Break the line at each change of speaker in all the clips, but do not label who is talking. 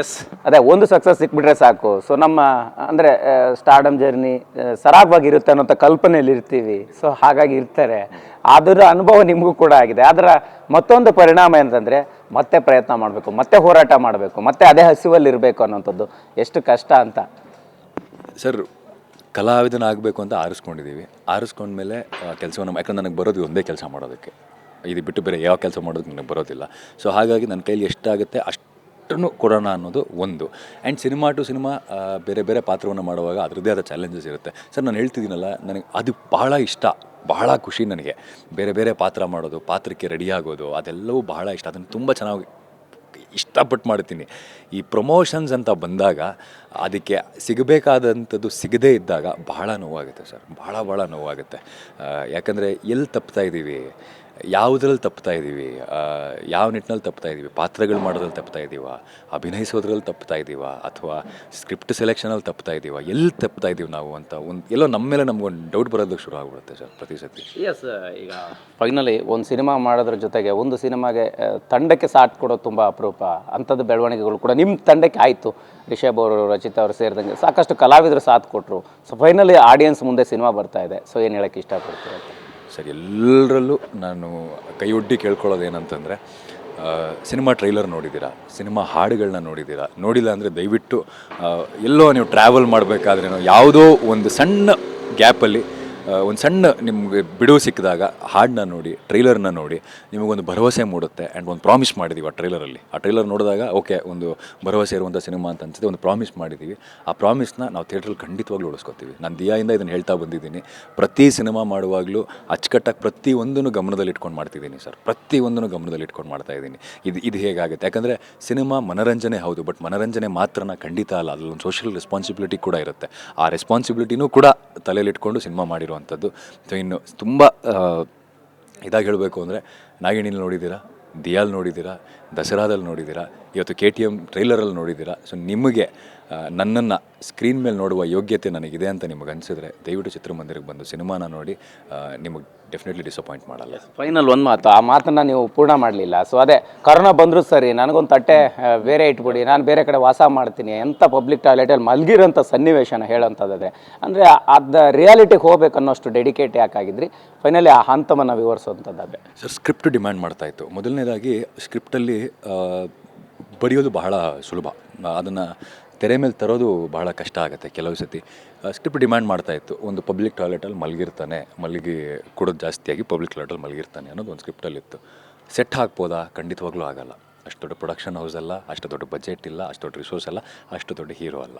S ಅದೇ, ಒಂದು success ಸಿಕ್ಬಿಟ್ರೆ ಸಾಕು. ಸೊ ನಮ್ಮ, ಅಂದರೆ ಸ್ಟಾರ್ಡಮ್ ಜರ್ನಿ ಸರಾಗವಾಗಿರುತ್ತೆ ಅನ್ನೋಂಥ ಕಲ್ಪನೆಯಲ್ಲಿ ಇರ್ತೀವಿ. ಸೊ ಹಾಗಾಗಿ ಇರ್ತಾರೆ. ಅದರ ಅನುಭವ ನಿಮಗೂ ಕೂಡ ಆಗಿದೆ. ಅದರ ಮತ್ತೊಂದು ಪರಿಣಾಮ ಏನಂತಂದರೆ, ಮತ್ತೆ ಪ್ರಯತ್ನ ಮಾಡಬೇಕು, ಮತ್ತೆ ಹೋರಾಟ ಮಾಡಬೇಕು, ಮತ್ತೆ ಅದೇ ಹಸಿವಲ್ಲಿ ಇರಬೇಕು ಅನ್ನೋಂಥದ್ದು. ಎಷ್ಟು ಕಷ್ಟ ಅಂತ.
ಸರ್ ಕಲಾವಿದನಾಗಬೇಕು ಅಂತ ಆರಿಸ್ಕೊಂಡಿದ್ದೀವಿ ಆರಿಸ್ಕೊಂಡ್ಮೇಲೆ ಕೆಲಸವನ್ನು ಯಾಕಂದ್ರೆ ನನಗೆ ಬರೋದು ಒಂದೇ ಕೆಲಸ ಮಾಡೋದಕ್ಕೆ. ಇದು ಬಿಟ್ಟು ಬೇರೆ ಯಾವ ಕೆಲಸ ಮಾಡೋದಕ್ಕೆ ನನಗೆ ಬರೋದಿಲ್ಲ. ಸೊ ಹಾಗಾಗಿ ನನ್ನ ಕೈಲಿ ಎಷ್ಟಾಗುತ್ತೆ ಅಷ್ಟನ್ನು ಕೊಡೋಣ ಅನ್ನೋದು ಒಂದು. ಆ್ಯಂಡ್ ಸಿನಿಮಾ ಟು ಸಿನಿಮಾ ಬೇರೆ ಬೇರೆ ಪಾತ್ರವನ್ನು ಮಾಡುವಾಗ ಅದರದ್ದೇ ಆದ ಚಾಲೆಂಜಸ್ ಇರುತ್ತೆ. ಸರ್ ನಾನು ಹೇಳ್ತಿದ್ದೀನಲ್ಲ, ನನಗೆ ಅದು ಬಹಳ ಇಷ್ಟ. ಬಹಳ ಖುಷಿ ನನಗೆ. ಬೇರೆ ಬೇರೆ ಪಾತ್ರ ಮಾಡೋದು, ಪಾತ್ರಕ್ಕೆ ರೆಡಿ ಆಗೋದು, ಅದೆಲ್ಲವೂ ಬಹಳ ಇಷ್ಟ. ಅದನ್ನು ತುಂಬ ಚೆನ್ನಾಗಿ ಇಷ್ಟಪಟ್ಟು ಮಾಡ್ತೀನಿ. ಈ ಪ್ರಮೋಷನ್ಸ್ ಅಂತ ಬಂದಾಗ, ಅದಕ್ಕೆ ಸಿಗಬೇಕಾದಂಥದ್ದು ಸಿಗದೇ ಇದ್ದಾಗ ಬಹಳ ನೋವಾಗುತ್ತೆ ಸರ್ ಭಾಳ ಭಾಳ ನೋವಾಗುತ್ತೆ. ಯಾಕಂದರೆ ಎಲ್ಲಿ ತಪ್ತಾ ಇದ್ದೀವಿ ಯಾವುದ್ರಲ್ಲಿ ತಪ್ತಾ ಇದ್ದೀವಿ ಯಾವ ನಿಟ್ಟಿನಲ್ಲಿ ತಪ್ತಾ ಇದ್ದೀವಿ ಪಾತ್ರಗಳು ಮಾಡೋದ್ರಲ್ಲಿ ತಪ್ತಾ ಇದ್ದೀವ ಅಭಿನಯಿಸೋದ್ರಲ್ಲಿ ತಪ್ತಾ ಇದ್ದೀವ ಅಥವಾ ಸ್ಕ್ರಿಪ್ಟ್ ಸೆಲೆಕ್ಷನಲ್ಲಿ ತಪ್ತಾ ಇದ್ದೀವ ಎಲ್ಲಿ ತಪ್ತಾ ಇದ್ದೀವಿ ನಾವು ಅಂತ ಒಂದು, ಎಲ್ಲೋ ನಮ್ಮ ಮೇಲೆ ನಮ್ಗೊಂದು ಡೌಟ್ ಬರೋದಕ್ಕೆ ಶುರು ಆಗ್ಬಿಡುತ್ತೆ ಸರ್, ಪ್ರತಿ ಸತಿ.
ಎಸ್ ಈಗ ಫೈನಲಿ ಒಂದು ಸಿನಿಮಾ ಮಾಡೋದ್ರ ಜೊತೆಗೆ ಒಂದು ಸಿನಿಮಾಗೆ ತಂಡಕ್ಕೆ ಸಾಥ್ ಕೊಡೋದು ತುಂಬ ಅಪರೂಪ. ಅಂಥದ್ದು ಬೆಳವಣಿಗೆಗಳು ಕೂಡ ನಿಮ್ಮ ತಂಡಕ್ಕೆ ಆಯಿತು. ರಿಷಬ್ ಅವರು, ರಚಿತಾ ಅವರು ಸೇರಿದಂಗೆ ಸಾಕಷ್ಟು ಕಲಾವಿದರು ಸಾಥ್ ಕೊಟ್ಟರು ಸೊ ಫೈನಲಿ ಆಡಿಯನ್ಸ್ ಮುಂದೆ ಸಿನಿಮಾ ಬರ್ತಾ ಇದೆ. ಸೊ ಏನು ಹೇಳೋಕ್ಕೆ ಇಷ್ಟಪಡ್ತೀರ
ಸರ್, ಎಲ್ಲರಲ್ಲೂ ನಾನು ಕೈಯೊಡ್ಡಿ ಕೇಳ್ಕೊಳ್ಳೋದು ಏನಂತಂದರೆ ಸಿನಿಮಾ ಟ್ರೈಲರ್ ನೋಡಿದ್ದೀರಾ? ಸಿನಿಮಾ ಹಾಡುಗಳನ್ನ ನೋಡಿದ್ದೀರಾ? ನೋಡಿಲ್ಲ ಅಂದರೆ ದಯವಿಟ್ಟು ಎಲ್ಲೋ ನೀವು ಟ್ರಾವೆಲ್ ಮಾಡಬೇಕಾದ್ರೇನೋ ಯಾವುದೋ ಒಂದು ಸಣ್ಣ ಗ್ಯಾಪಲ್ಲಿ ಒಂದು ಸಣ್ಣ ನಿಮಗೆ ಬಿಡುವು ಸಿಕ್ಕಿದಾಗ ಹಾಡನ್ನ ನೋಡಿ ಟ್ರೈಲರ್ನ ನೋಡಿ ನಿಮಗೊಂದು ಭರವಸೆ ಮೂಡುತ್ತೆ ಆ್ಯಂಡ್ ಒಂದು ಪ್ರಾಮಿಸ್ ಮಾಡಿದ್ದೀವಿ ಆ ಟ್ರೈಲರಲ್ಲಿ ಆ ಟ್ರೈಲರ್ ನೋಡಿದಾಗ ಓಕೆ ಒಂದು ಭರವಸೆ ಇರುವಂಥ ಸಿನಿಮಾ ಅಂತ ಅನ್ಸುತ್ತೆ, ಒಂದು ಪ್ರಾಮಿಸ್ ಮಾಡಿದ್ದೀವಿ ಆ ಪ್ರಾಮಿಸ್ನ ನಾವು ಥಿಯೇಟ್ರಲ್ಲಿ ಖಂಡಿತವಾಗ್ಲೂ ಉಳಿಸ್ಕೊತೀವಿ. ನಾನು ದಿಯಾಯಿಂದ ಇದನ್ನು ಹೇಳ್ತಾ ಬಂದಿದ್ದೀನಿ. ಪ್ರತಿ ಸಿನಿಮಾ ಮಾಡುವಾಗಲೂ ಅಚ್ಚುಕಟ್ಟಾಗಿ ಪ್ರತಿ ಒಂದನ್ನು ಗಮನದಲ್ಲಿ ಇಟ್ಕೊಂಡು ಮಾಡ್ತಿದ್ದೀನಿ ಸರ್. ಪ್ರತಿ ಒಂದನ್ನು ಗಮನದಲ್ಲಿ ಇಟ್ಕೊಂಡು ಮಾಡ್ತಾ ಇದ್ದೀನಿ ಇದು ಇದು ಹೇಗಾಗುತ್ತೆ? ಯಾಕಂದರೆ ಸಿನಿಮಾ ಮನರಂಜನೆ ಹೌದು ಬಟ್ ಮನರಂಜನೆ ಮಾತ್ರನ ಖಂಡಿತ ಅಲ್ಲ. ಅದೊಂದು ಸೋಷಿಯಲ್ ರೆಸ್ಪಾನ್ಸಿಬಿಲಿಟಿ ಕೂಡ ಇರುತ್ತೆ. ಆ ರೆಸ್ಪಾನ್ಸಿಬಿಲಿಟಿನೂ ಕೂಡ ತಲೆಯಲ್ಲಿಟ್ಕೊಂಡು ಸಿನಿಮಾ ಮಾಡಿರುವಂಥದ್ದು ಸೊ ಇನ್ನು ತುಂಬ ಇದಾಗಿ ಹೇಳಬೇಕು ಅಂದರೆ, ನಾಗಿಣಿಲಿ ನೋಡಿದ್ದೀರಾ? ದಿಯಾಲ್ ನೋಡಿದ್ದೀರಾ? ದಸರಾದಲ್ಲಿ ನೋಡಿದ್ದೀರಾ? ಇವತ್ತು ಕೆ ಟಿ ಎಂ ಟ್ರೈಲರಲ್ಲಿ ನೋಡಿದ್ದೀರಾ? ಸೊ ನಿಮಗೆ ನನ್ನನ್ನು ಸ್ಕ್ರೀನ್ ಮೇಲೆ ನೋಡುವ ಯೋಗ್ಯತೆ ನನಗಿದೆ ಅಂತ ನಿಮಗೆ ಅನಿಸಿದ್ರೆ ದಯವಿಟ್ಟು ಚಿತ್ರಮಂದಿರಕ್ಕೆ ಬಂದು ಸಿನಿಮಾನ ನೋಡಿ ನಿಮಗೆ ಡೆಫಿನೆಟ್ಲಿ ಡಿಸಪಾಯಿಂಟ್ ಮಾಡಲ್ಲ.
ಫೈನಲ್ ಒಂದು ಮಾತು ಆ ಮಾತನ್ನು ನೀವು ಪೂರ್ಣ ಮಾಡಲಿಲ್ಲ. ಸೊ ಅದೇ ಕರೋನಾ ಬಂದರೂ ಸರಿ ನನಗೊಂದು ತಟ್ಟೆ ಬೇರೆ ಇಟ್ಬಿಡಿ ನಾನು ಬೇರೆ ಕಡೆ ವಾಸ ಮಾಡ್ತೀನಿ ಎಂಥ ಪಬ್ಲಿಕ್ ಟಾಯ್ಲೆಟಲ್ಲಿ ಮಲಗಿರೋಂಥ ಸನ್ನಿವೇಶನ ಹೇಳೋಂಥದ್ದೇ ಅಂದರೆ ಅದು ರಿಯಾಲಿಟಿಗೆ ಹೋಗ್ಬೇಕು ಅನ್ನೋಷ್ಟು ಡೆಡಿಕೇಟ್ ಯಾಕಾಗಿದ್ರಿ ಫೈನಲಿ ಆ ಹಂತವನ್ನು ವಿವರಿಸುವಂಥದ್ದೇ
ಸರ್ ಸ್ಕ್ರಿಪ್ಟ್ ಡಿಮ್ಯಾಂಡ್ ಮಾಡ್ತಾ ಇತ್ತು. ಮೊದಲನೇದಾಗಿ ಸ್ಕ್ರಿಪ್ಟಲ್ಲಿ ಬರೆಯೋದು ಬಹಳ ಸುಲಭ. ಅದನ್ನು ತೆರೆ ಮೇಲೆ ತರೋದು ಬಹಳ ಕಷ್ಟ ಆಗುತ್ತೆ ಕೆಲವು ಸತಿ. ಸ್ಕ್ರಿಪ್ಟ್ ಡಿಮ್ಯಾಂಡ್ ಮಾಡ್ತಾ ಇತ್ತು. ಒಂದು ಪಬ್ಲಿಕ್ ಟಾಯ್ಲೆಟಲ್ಲಿ ಮಲಗಿರ್ತಾನೆ, ಮಲಗಿ ಕೊಡೋದು ಜಾಸ್ತಿಯಾಗಿ ಪಬ್ಲಿಕ್ ಟಾಯ್ಲೆಟಲ್ಲಿ ಮಲಗಿರ್ತಾನೆ ಅನ್ನೋದು ಒಂದು ಸ್ಕ್ರಿಪ್ಟಲ್ಲಿತ್ತು. ಸೆಟ್ ಹಾಕ್ಬೋದಾ? ಖಂಡಿತವಾಗ್ಲೂ ಆಗಲ್ಲ. ಅಷ್ಟು ದೊಡ್ಡ ಪ್ರೊಡಕ್ಷನ್ ಹೌಸ್ ಅಲ್ಲ, ಅಷ್ಟು ದೊಡ್ಡ ಬಜೆಟ್ ಇಲ್ಲ, ಅಷ್ಟು ದೊಡ್ಡ ರಿಸೋರ್ಸ್ ಅಲ್ಲ, ಅಷ್ಟು ದೊಡ್ಡ ಹೀರೋ ಅಲ್ಲ.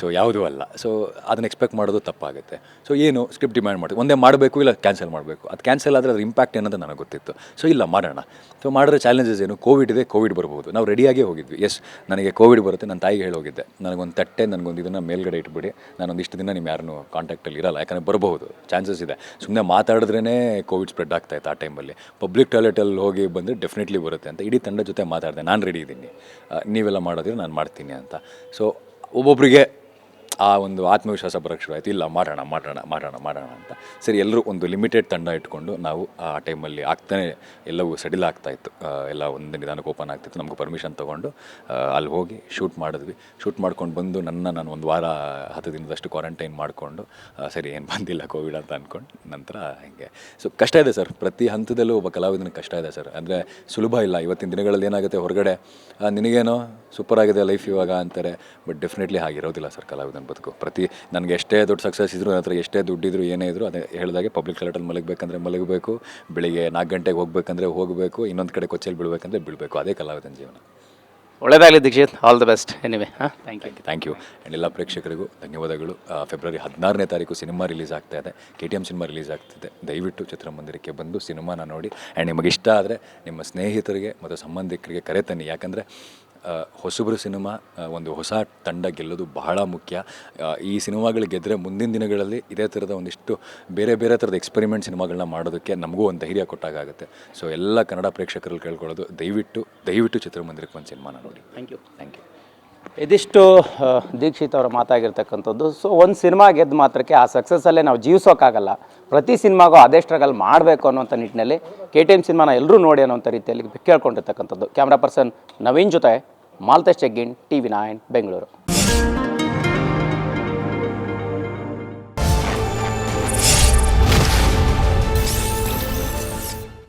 ಸೊ ಯಾವುದೂ ಅಲ್ಲ. ಸೊ ಅದನ್ನ ಎಕ್ಸ್ಪೆಕ್ಟ್ ಮಾಡೋದು ತಪ್ಪಾಗುತ್ತೆ. ಸೊ ಏನು ಸ್ಕ್ರಿಪ್ಟ್ ಡಿಮ್ಯಾಂಡ್ ಮಾಡ್ತೀವಿ ಒಂದೇ ಮಾಡಬೇಕು ಇಲ್ಲ ಕ್ಯಾನ್ಸಲ್ ಮಾಡಬೇಕು? ಅದು ಕ್ಯಾನ್ಸಲ್ ಆದರೆ ಅದ್ರ ಇಂಪ್ಯಾಕ್ಟ್ ಏನಂತ ನನಗೆ ಗೊತ್ತಿತ್ತು. ಸೊ ಇಲ್ಲ, ಮಾಡೋಣ. ಸೊ ಮಾಡಿದ್ರೆ ಚಾಲೆಂಜಸ್ ಏನು? ಕೋವಿಡ್ ಇದೆ ಕೋವಿಡ್ ಬರ್ಬೋದು. ನಾವು ರೆಡಿಯಾಗೇ ಹೋಗಿದ್ವಿ. ಎಸ್ ನನಗೆ ಕೋವಿಡ್ ಬರುತ್ತೆ ನನ್ನ ತಾಯಿಗೆ ಹೇಳಿ ಹೋಗಿದ್ದೆ ನನಗೊಂದು ತಟ್ಟೆ, ನನಗೊಂದು ಇದನ್ನು ಮೇಲ್ಗಡೆ ಇಟ್ಬಿಡಿ. ನಾನೊಂದು ಇಷ್ಟು ದಿನ ನಿಮ್ಮ ಯಾರನ್ನೂ ಕಾಂಟ್ಯಾಕ್ಟಲ್ಲಿ ಇರಲ್ಲ. ಯಾಕಂದರೆ ಬರಬಹುದು ಚಾನ್ಸಸ್ ಇದೆ. ಸುಮ್ಮನೆ ಮಾತಾಡಿದ್ರೇ ಕೋವಿಡ್ ಸ್ಪ್ರೆಡ್ ಆಗ್ತಾ ಇತ್ತು ಆ ಟೈಮಲ್ಲಿ ಪಬ್ಲಿಕ್ ಟಾಯ್ಲೆಟಲ್ಲಿ ಹೋಗಿ ಬಂದರೆ ಡೆಫಿನೆಟ್ಲಿ ಬರುತ್ತೆ ಅಂತ. ಇಡೀ ತಂಡ ಜೊತೆ ಮಾತಾಡಿದೆ ನಾನು ರೆಡಿ ಇದ್ದೀನಿ. ನೀವೆಲ್ಲ ಮಾಡೋದಿದ್ರೆ ನಾನು ಮಾಡ್ತೀನಿ ಅಂತ. ಸೊ ಒಬ್ಬೊಬ್ಬರಿಗೆ ಆ ಒಂದು ಆತ್ಮವಿಶ್ವಾಸ ಬರೋಕ್ಕೆ ಶುರು ಆಯಿತು. ಇಲ್ಲ, ಮಾಡೋಣ ಮಾಡೋಣ ಮಾಡೋಣ ಮಾಡೋಣ ಅಂತ. ಸರಿ ಎಲ್ಲರೂ ಒಂದು ಲಿಮಿಟೆಡ್ ತಂಡ ಇಟ್ಕೊಂಡು ನಾವು ಆ ಟೈಮಲ್ಲಿ ಆಗ್ತಾನೆ, ಎಲ್ಲವೂ ಸಡಿಲ್ ಆಗ್ತಾಯಿತ್ತು ಎಲ್ಲ ಒಂದು ನಿಧಾನಕ್ಕೆ ಓಪನ್ ಆಗ್ತಿತ್ತು. ನಮಗೆ ಪರ್ಮಿಷನ್ ತೊಗೊಂಡು ಅಲ್ಲಿ ಹೋಗಿ ಶೂಟ್ ಮಾಡಿದ್ವಿ. ಶೂಟ್ ಮಾಡ್ಕೊಂಡು ಬಂದು ನನ್ನ ನಾನು ಒಂದು ವಾರ, ಹತ್ತು ದಿನದಷ್ಟು ಕ್ವಾರಂಟೈನ್ ಮಾಡಿಕೊಂಡು ಸರಿ, ಏನು ಬಂದಿಲ್ಲ, ಕೋವಿಡ್ ಅಂತ ಅಂದ್ಕೊಂಡು ನಂತರ ಹೀಗೆ. ಸೊ ಕಷ್ಟ ಇದೆ ಸರ್. ಪ್ರತಿ ಹಂತದಲ್ಲೂ ಒಬ್ಬ ಕಲಾವಿದನ ಕಷ್ಟ ಇದೆ ಸರ್. ಅಂದರೆ ಸುಲಭ ಇಲ್ಲ. ಇವತ್ತಿನ ದಿನಗಳಲ್ಲಿ ಏನಾಗುತ್ತೆ ಹೊರಗಡೆ ನಿನಗೇನೋ ಸೂಪರ್ ಆಗಿದೆ ಲೈಫ್ ಇವಾಗ ಅಂತಾರೆ ಬಟ್ ಡೆಫಿನೆಟ್ಲಿ ಹಾಗಿರೋದಿಲ್ಲ ಸರ್ ಕಲಾವಿದನ. ಬದುಕು. ಪ್ರತಿ ನನಗೆ ಎಷ್ಟೇ ದೊಡ್ಡ ಸಕ್ಸಸ್ ಇದ್ರು ನನ್ನ ಹತ್ರ ಎಷ್ಟೇ ದುಡ್ಡಿದ್ರು ಏನೇ ಇದ್ರು ಅದೇ ಹೇಳಿದಾಗೆ ಪಬ್ಲಿಕ್ ಟಾಯ್ಲೆಟಲ್ಲಿ ಮಲಗಬೇಕಂದ್ರೆ ಮಲಗಬೇಕು ಬೆಳಿಗ್ಗೆ ನಾಲ್ಕು ಗಂಟೆಗೆ ಹೋಗಬೇಕಂದ್ರೆ ಹೋಗಬೇಕು ಇನ್ನೊಂದು ಕಡೆ ಕೊಚ್ಚಲ್ಲಿ ಬೀಳಬೇಕಂದ್ರೆ ಬೀಳಬೇಕು. ಅದೇ ಕಲಾವಿದನ ಜೀವನ.
ಒಳ್ಳೆಯದಾಗಲಿ Dikshit all the best anyway ಹಾಂ? Thank you
thank you and ಎಲ್ಲ ಪ್ರೇಕ್ಷಕರಿಗೂ ಧನ್ಯವಾದಗಳು. ಫೆಬ್ರವರಿ ಹದಿನಾರನೇ ತಾರೀಕು ಸಿನಿಮಾ ರಿಲೀಸ್ ಆಗ್ತಾ ಇದೆ. K T M cinema release ಆಗ್ತಿದೆ. ದಯವಿಟ್ಟು ಚಿತ್ರಮಂದಿರಕ್ಕೆ ಬಂದು ಸಿನಿಮಾನ ನೋಡಿ. ಆ್ಯಂಡ್ ನಿಮಗೆ ಇಷ್ಟ ಆದರೆ ನಿಮ್ಮ ಸ್ನೇಹಿತರಿಗೆ ಮತ್ತು ಸಂಬಂಧಿಕರಿಗೆ ಕರೆ ತನ್ನಿ. ಯಾಕಂದರೆ ಹೊಸಬ್ರು ಸಿನಿಮಾ ಒಂದು ಹೊಸ ತಂಡ ಗೆಲ್ಲೋದು ಬಹಳ ಮುಖ್ಯ. ಈ ಸಿನಿಮಾಗಳು ಗೆದ್ದರೆ ಮುಂದಿನ ದಿನಗಳಲ್ಲಿ ಇದೇ ಥರದ ಒಂದಿಷ್ಟು ಬೇರೆ ಬೇರೆ ಥರದ ಎಕ್ಸ್ಪೆರಿಮೆಂಟ್ ಸಿನಿಮಾಗಳನ್ನ ಮಾಡೋದಕ್ಕೆ ನಮಗೂ ಒಂದು ಧೈರ್ಯ ಕೊಟ್ಟಾಗುತ್ತೆ ಸೊ ಎಲ್ಲ ಕನ್ನಡ ಪ್ರೇಕ್ಷಕರಲ್ಲಿ ಕೇಳ್ಕೊಳ್ಳೋದು ದಯವಿಟ್ಟು ದಯವಿಟ್ಟು ಚಿತ್ರಮಂದಿರಕ್ಕೆ ಒಂದು ಸಿನಿಮಾನ ನೋಡಿ.
ಥ್ಯಾಂಕ್ ಯು
ಥ್ಯಾಂಕ್ ಯು
ಇದಿಷ್ಟು ದೀಕ್ಷಿತ್ ಅವರ ಮಾತಾಗಿರ್ತಕ್ಕಂಥದ್ದು. ಸೊ ಒಂದು ಸಿನಿಮಾ ಗೆದ್ದ ಮಾತ್ರಕ್ಕೆ ಆ ಸಕ್ಸಸ್ಸಲ್ಲೇ ನಾವು ಜೀವಿಸೋಕ್ಕಾಗಲ್ಲ. ಪ್ರತಿ ಸಿನಿಮಾಗೂ ಅದೇ ಸ್ಟ್ರಗಲ್ ಮಾಡಬೇಕು ಅನ್ನೋಂಥ ನಿಟ್ಟಿನಲ್ಲಿ ಕೆ ಟಿ ಎಂ ಸಿನಿಮಾನ ಎಲ್ಲರೂ ನೋಡಿ ಅನ್ನೋಂಥ ರೀತಿಯಲ್ಲಿ ಕೇಳ್ಕೊಂಡಿರ್ತಕ್ಕಂಥದ್ದು. ಕ್ಯಾಮ್ರಾ ಪರ್ಸನ್ ನವೀನ್ ಜೊತೆ Maltesh Chegin T V nine Bengaluru.